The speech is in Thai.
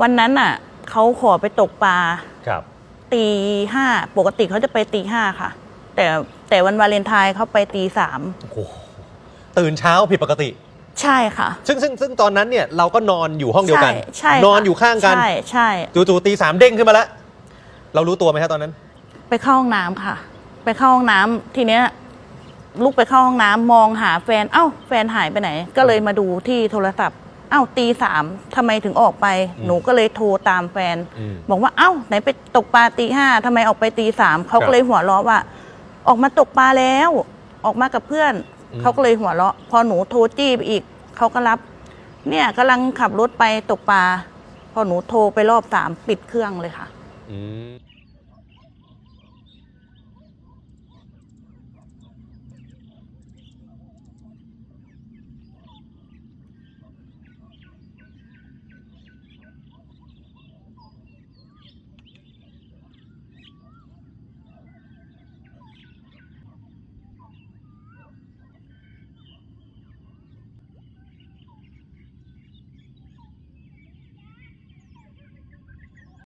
วันนั้นอะเขาขอไปตกปลาครับตีห้าปกติเขาจะไปตีห้าค่ะ แต่แต่วันวาเลนไทน์เขาไปตีสามโอ้โหตื่นเช้าผิดปกติ ใช่ค่ะ ซึ่งซึ่งซึ่งตอนนั้นเนี่ยเราก็นอนอยู่ห้องเดียวกัน ใช่ใช่นอนค่ะอยู่ข้างกัน ใช่ใช่จู่ๆตีสามเด้งขึ้นมาแล้ว เรารู้ตัวไหมครับตอนนั้น ไปเข้าห้องน้ำค่ะ ไปเข้าห้องน้ำทีเนี้ยลุกไปเข้าห้องน้ำมองหาแฟนเอ้า แฟนหายไปไหน ก็เลยมาดูที่โทรศัพท์เอ้าตีสามทำไมถึงออกไปอืมหนูก็เลยโทรตามแฟน อืม บอกว่าเอ้าไหนไปตกปลาตีห้าทำไมออกไปตีสามเขาครัก็บเลยหัวเราะว่า ออกมาตกปลาแล้ว ออกมากับเพื่อนอืม เขาก็เลยหัวเราะ พอหนูโทรจี้ไปอีกเขาก็รับ เนี่ยกำลังขับรถไปตกปลาพอหนูโทรไปรอบสามปิดเครื่องเลยค่ะ อืม